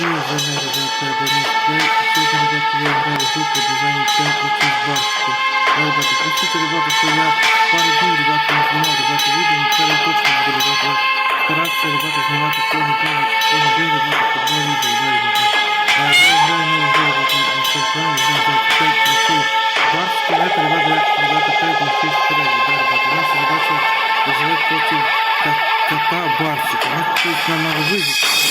Свежими, ребята, Денис Плей. Сегодня, ребята, я играю в группу дизайн Тем Учись Барсику. Да, ребята, простите, ребята, что я пару дней, ребята, не снимал, ребята, видео, но теперь я точно буду, ребята, стараться, ребята, снимать кожу, кожу, кожу день, ребята, по два видео, да, ребята. А я играю новую игру, вот, на на свой экран, ребята, Тем Учись Барсику. Это, ребята, я, ребята, 5 на 6 впереди, да, ребята. Наша задача выживать против ко- кота Барсика. Ну, то есть нам надо выжить.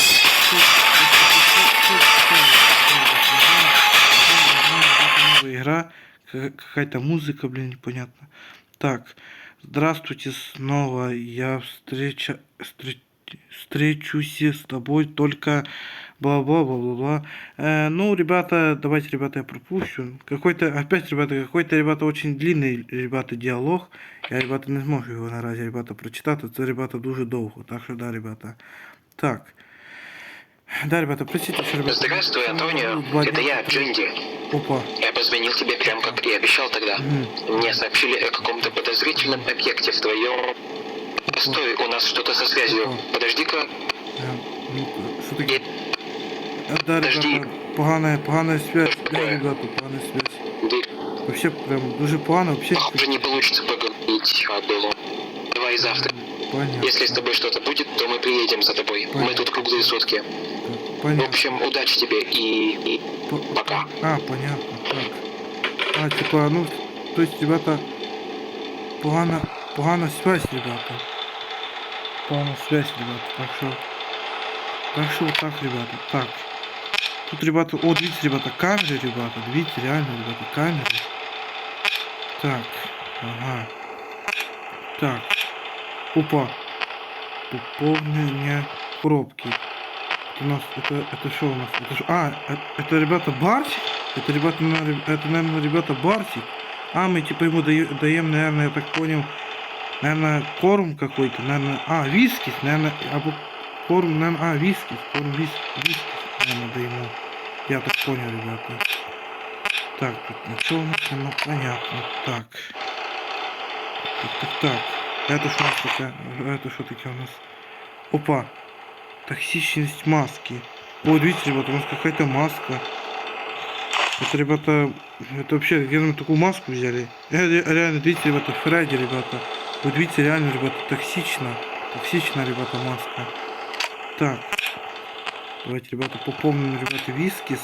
Какая-то музыка, блин, непонятно. Так, здравствуйте снова. Я встреча, встреч- встречусь с тобой только бла-бла-бла-бла-бла. Э, ну, ребята, давайте, ребята, я пропущу. Какой-то, опять, ребята, какой-то, ребята, очень длинний, ребята, диалог. Я, ребята, не зможу його наразі, ребята, прочитати. Це, ребята, дуже довго. Так що, да, ребята. Так. Да, ребята, простите, что, ребята. Здравствуй, Антонио. Два Это я, Джинди. Опа. Я позвонил тебе прям как и обещал тогда. Мгм. Мне сообщили о каком-то подозрительном объекте в твоем... Стой, у нас что-то со связью. Опа. Подожди-ка. Е, ну, Що таке? И- да, Подожди. ребята, поганая, поганая связь. Да, ребята, поганая связь. Да, Вообще, прям, дуже погано, вообще. похоже, не получится поговорить о былом. Давай завтра. Понятно. Если с тобой что-то будет, то мы приедем за тобой. Мы Понятно. тут круглые сутки. Так, В Понятно. общем, удачи тебе и... и По- пока. А, понятно, так. А, типа, ну, то есть, ребята, погана, погана связь, ребята. Погана связь, ребята, так что... Так что вот так, ребята, так. Тут, ребята, о, видите, ребята, камеры, ребята, видите, реально, ребята, камеры. Так, ага. Так. Опа. Пополнение коробки. У нас это это что у нас? Это ж- а, это, это ребята Барсик? Это ребята, это, наверное, ребята Барсик. А, мы типа ему даем, даем, наверное, я так понял, наверное, корм какой-то, наверное, а, вискис, наверное, або корм, наверное, а, вискис, корм вис, вискис, наверное, даем. Я так понял, ребята. Так, тут ничего у нас нема, понятно. Так. Так, так, так. Это что у нас такое? Это что такое у нас? Опа. Токсичность маски. О, видите, ребята, у нас какая-то маска. Это, ребята, это вообще, где мы такую маску взяли? Ре- Реально, видите, ребята, Фредди, ребята. Вот видите, реально, ребята, токсично. Токсично, ребята, маска. Так. Давайте, ребята, попомним, ребята, вискис.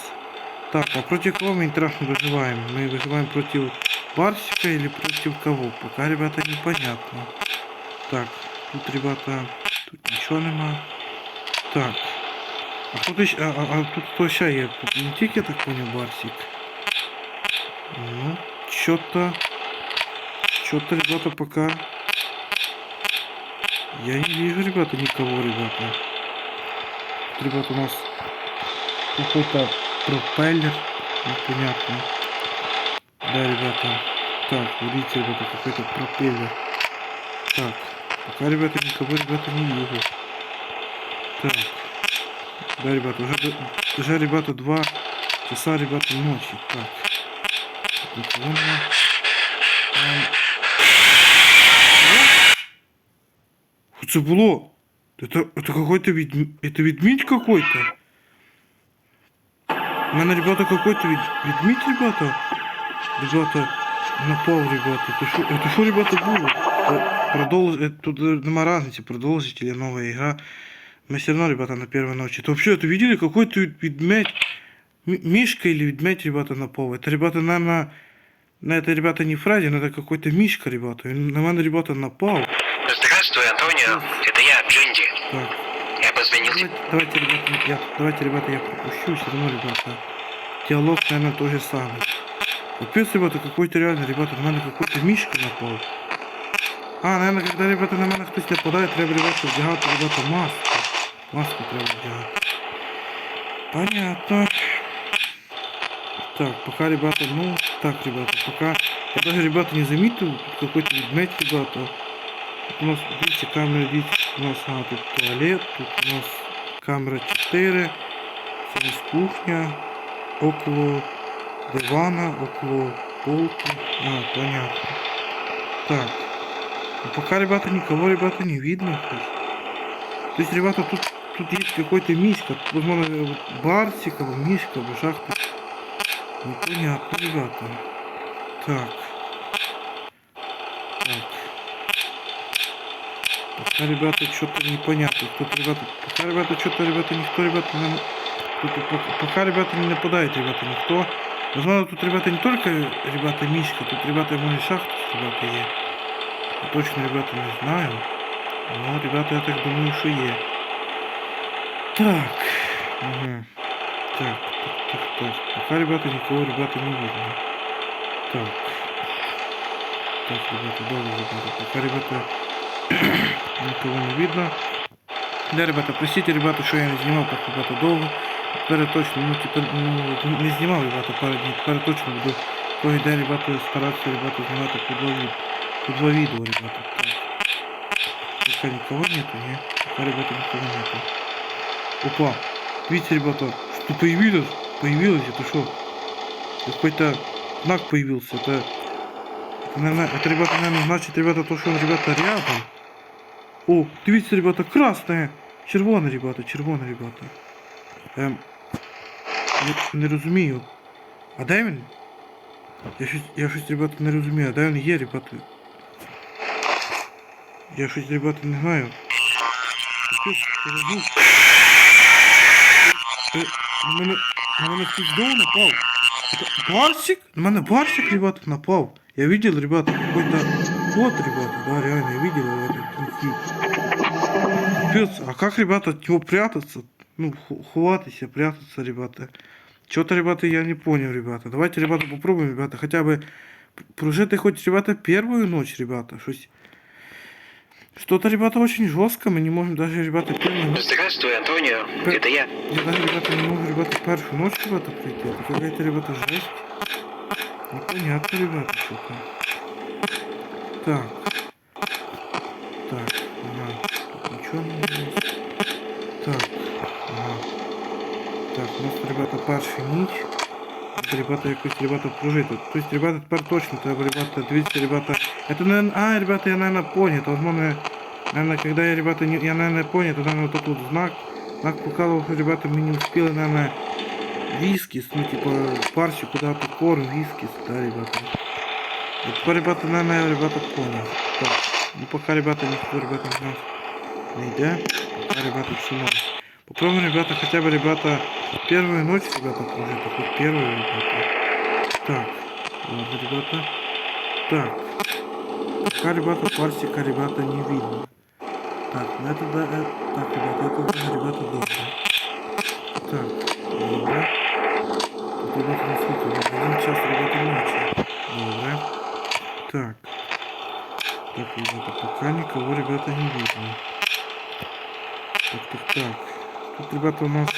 Так, а против кого мы интересно выживаем? Мы выживаем против Барсика или против кого? Пока, ребята, непонятно. Так, тут, ребята, тут ничего нема. Так. А тут еще, а, а, а тут кто ще є? Тут не тільки, я так понял, Барсик. Ну, что-то... Что-то, ребята, пока... Я не вижу, ребята, никого, ребята. Тут, ребята, у нас какой-то пропеллер. Непонятно. Да, ребята. Так, видите, ребята, какой-то пропеллер. Так. Пока, ребята, никого, ребята, не вижу. Так. Да, ребята, уже, д- уже, ребята, два часа, ребята, ночи. Так. Тут никого нема. Ем. О! Что это было? Это, это какой-то ведь... Это ведмедь какой-то? У мене, ребята, какой-то вед... ведмедь, ребята. Ребята, напал, ребята. Это что, это что, ребята, было? Э, Продолж... э, Тут э, нема разницы, продолжить или новая игра. Мы все равно, ребята, на первой ночи. Это вообще, это видели, какой-то вед- ведмедь? Ми- Мишка или ведмедь, ребята, напал? Это, ребята, наверное... Ну, это, ребята, не Фредди, но это какой-то Мишка, ребята. На мене, ребята, напал. Здравствуй, Антонио. Это я, Джинди. Так. Я позвонил тебе. Давайте, ребята, я, давайте, ребята, я пропущу, все равно, ребята. Диалог, наверное, тот же самый. Капец, ребята, какой-то реально, ребята, на мене какой-то мишка напал. А, наверное, когда, ребята, на мене хтось нападає, треба, ребята, вдягати, ребята, маску. Маску треба вдягати. Понятно. Так, пока, ребята, ну, так, ребята, пока... Я даже, ребята, не заметил, какой-то ведмедь, ребята. Тут у нас, видите, камера, видите, у нас, а, тут туалет, тут у нас камера 4, здесь кухня, около дивана, около полки. А, понятно. Так. Ну, пока, ребята, никого, ребята, не видно. То есть, ребята, тут тут есть какой-то мишка. Тут, возможно, вот Барсик, або мишка, або шахта. Непонятно, ребята. Так. Так. Пока, ребята, что-то непонятно. Тут, ребята, пока, ребята, что-то, ребята, никто, ребята, нам... Тут, пока, ребята, не нападает, ребята, никто. Возможно, тут, ребята, не только, ребята, мишка, тут, ребята, может, шахта, ребята, есть. Я точно, ребята, не знаю. Но, ребята, я так думаю, что есть. Так. Угу. Так, так, так, так. Пока, ребята, никого, ребята, не видно. Так. Так, ребята, добре, ребята. Пока, ребята, никого не видно. Да, ребята, простите, ребята, что я не снимал так, ребята, долго. Теперь точно, ну, типа, ну, не снимал, ребята, пару дней. Теперь точно буду кое-где, ребята, стараться, ребята, снимать по два, ви- по два видео, ребята. Пока никого нету, не? Пока, ребята, никого нету. Опа! Видите, ребята, что появилось? Появилось, это что? Какой-то знак появился. Это, это, наверное, это, ребята, наверное, значит, ребята, то, что он, ребята, рядом. О, дивіться, ребята, красне! Червоне, ребята, червоне, ребята. Ем, не, не розумію. А де він? Я щось, я щось, ребята, не розумію. А де він є, ребята? Я щось, ребята, не знаю. Капець, що за звук? ти. Е, На мене, на мене. Это Барсик? На мене Барсик, ребята, напал. Я видел, ребята, какой-то кот, ребята. Да, реально, я видел его. Капец, а как, ребята, от него прятаться? Ну, ховатися, прятаться, ребята. Что-то, ребята, я не понял, ребята. Давайте, ребята, попробуем, ребята, хотя бы п- прожить хоть, ребята, первую ночь, ребята. Щось- Что-то, ребята, очень жестко. Мы не можем даже, ребята, первую ночь. Здравствуй, Антонио. Это я. Я даже, ребята, не могу, ребята, першую ночь, ребята, прийти. Это какая-то, ребята, жесть. Непонятно, ребята, что-то. Так. Так, ага. Тут ничего не есть. Так, ага. Так, у нас, ребята, перший ніч. Ребята, якось, ребята, прожити. То есть, ребята, тепер точно треба, ребята, дивіться, ребята. Это, наверное, а, ребята, я, наверное, понял. Возможно, наверное, когда я, ребята, не, я, наверное, понял, то, наверное, вот вот знак. Знак показывал, что, ребята, мы не успели, наверное, вискис, ну, типа, парсу куда-то корм, вискис, да, ребята. И теперь, ребята, наверное, ребята, понял. Так, ну, пока, ребята, никто, ребята, из нас не идет. Пока, ребята, все норм. Попробуем, ребята, хотя бы, ребята, первую ночь, ребята, прожить, а хоть первую, ребята. Так, ладно, ребята. Так. Пока, ребята, парсика, ребята, не видно. Так, ну это да, э, так, ребята, это да, ребята, добро. Так, добро. Тут, ребята, не слышно, один час, ребята, ночи. Добро. Так. Так, ребята, пока никого, ребята, не видно. Так, так, так. Тут, ребята, у нас...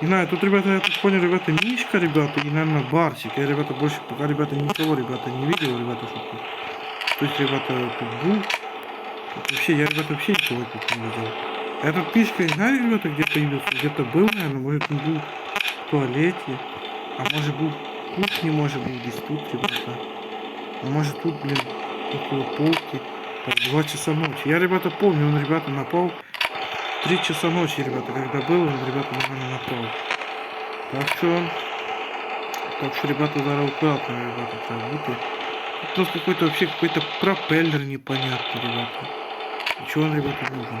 Не знаю, тут, ребята, я так понял, ребята, Мишка, ребята, и, наверное, Барсик. Я, ребята, больше пока, ребята, никого, ребята, не видел, ребята, что тут. То есть, ребята, тут был. Тут вообще, я, ребята, вообще никого тут не видел. Этот Мишка, не знаю, ребята, где появился. Где-то был, наверное, может, он был в туалете. А может, был в кухне, может, был здесь тут, ребята. А может, тут, блин, около полки. Так, два часа ночи. Я, ребята, помню, он, ребята, напал Три часа ночи, ребята, когда был, он, ребята, на меня напал. Так что... Так что, ребята, зараз аккуратно, ребята. Тут у нас какой-то вообще какой-то пропеллер непонятный, ребята. И чего он, ребята, нужен?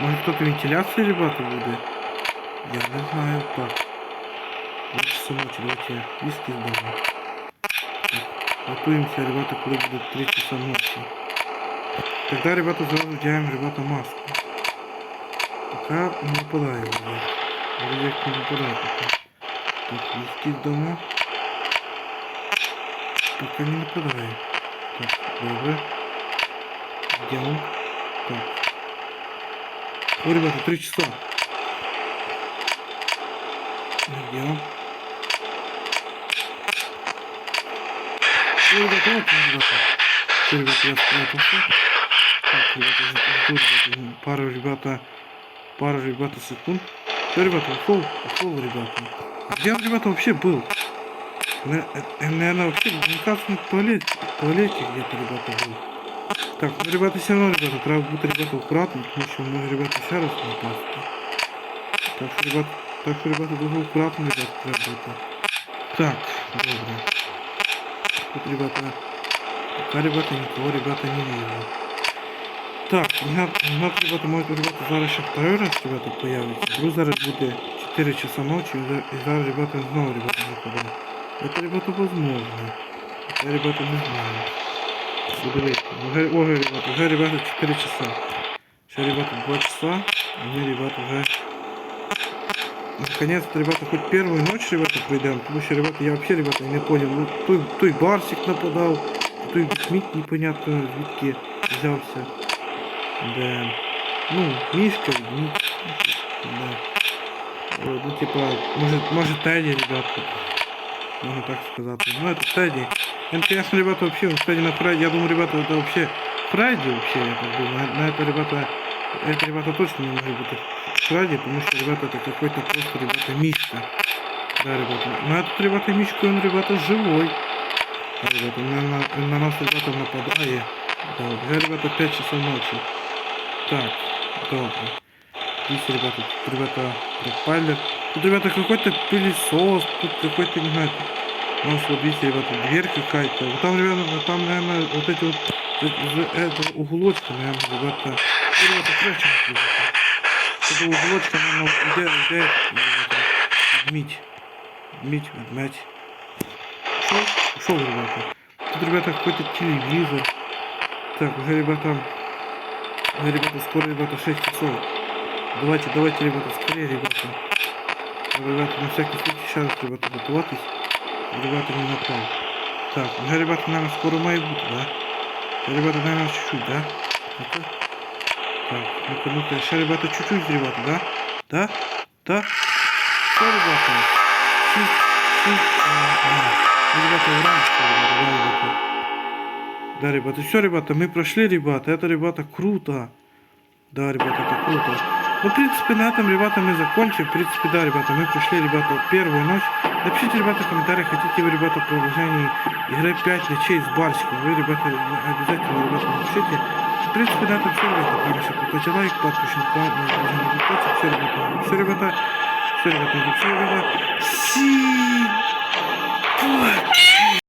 Может кто-то вентиляции, ребята, будет? Я не знаю, так. Часа ночи, давайте виски сдам. Готовимся, ребята, когда будет три часа ночи. Тогда, ребята, сразу делаем, ребята, маску. Пока не нападаю, ребят. Вроде как не нападаю пока. Так, виски дома. Пока не нападаю. Так, добре. Он? Так. О, ребята, три часа. Он? О, ребята, вот он, ребята. Все, ребята, я спрятался. Так, ребята, жду, ребята, пару, ребята, пару, ребята, секунд. Все, ребята, ушел, ушел, ребята. Где он, ребята, вообще был? На- э, Наверное, вообще, мне кажется, в туалете, в туалете где-то, ребята, был. Так, ну, ребята, все равно, ребята, треба бути, ребята, аккуратні, тому що може, ребята, ще раз напасти. Так що, ребята, так що, ребята, дуже аккуратно, ребята, бути. Так, добре. Тут, ребята, пока, ребята, никого, ребята, не вижу. Так, у нас, у нас, ребята, может, ребята, зараз ще второй раз, ребята, появиться. Вдруг зараз буде 4 часа ночи, и за- и зараз, ребята, снова, ребята, заходимо. Это, ребята, возможно. Это, ребята, не знаю. Подивіться. Уже, уже, ребята, уже, ребята, 4 часа. Сейчас, ребята, 2 часа. А мы, ребята, уже... Наконец-то, ребята, хоть первую ночь, ребята, пройдем. Потому что, ребята, я вообще, ребята, не понял. Ну, той, той барсик нападал, той Мить непонятно звідки взявся. Да. Ну, Мить. Да. Э, Ну, типа, может, может Тедди, ребята. Можно так сказать. Ну, это Тедди. Это, конечно, ребята, вообще, вот, кстати, на Фредди, я думаю, ребята, это вообще Фредди вообще, я так думаю. На, на это, ребята, это, ребята, точно не может быть Фредди, потому что, ребята, это какой-то просто, ребята, Мишка. Да, ребята. Но этот, ребята, Мишка, он, ребята, живой. Да, ребята, на, на, на нас, ребята, нападает. Да, уже, ребята, 5 часов ночи. Так, добро. Здесь, ребята, тут, ребята, пропали. Тут, ребята, какой-то пылесос, тут какой-то, не знаю, у нас вот видите, ребята, дверь какая-то. Вот там, ребята, там, наверное, вот эти вот из этого уголочка, наверное, ребята. Ребята, прячем, ребята. С этого уголочка, наверное, где, где, ребята, мить. Мить, мять. Ушел? Ушел, ребята. Тут, ребята, какой-то телевизор. Так, уже, ребята, уже, ребята, скоро, ребята, 6 часов. Давайте, давайте, ребята, скорее, ребята. Ребята, на всякий случай, раз, ребята, готовьтесь. Ребята не напал. Так, уже, ребята, наверное, скоро має бути, да? Ребята, наверное, чуть-чуть, да? Ну-ка. Так, ну-ка, ну-ка, еще, ребята, чуть-чуть, ребята, да? Да? Да? Все, ребята? Шесть, шесть, а. Ну, ребята, что, ребята, да, ребята? Да, ребята, все, ребята, мы прошли, ребята, это, ребята, круто. Да, ребята, это круто. Ну, в принципе, на этом, ребята, мы закончим. В принципе, да, ребята, мы прошли, ребята, первую ночь. Напишите, ребята, в комментариях, хотите вы, ребята, продолжение игры 5 ночей с барсиком. Вы, ребята, обязательно, ребята, напишите. В принципе, на этом все, ребята. Конечно, поставьте лайк, подпишитесь на канал, Все, ребята, все, ребята, все, ребята, все, ребята. Си!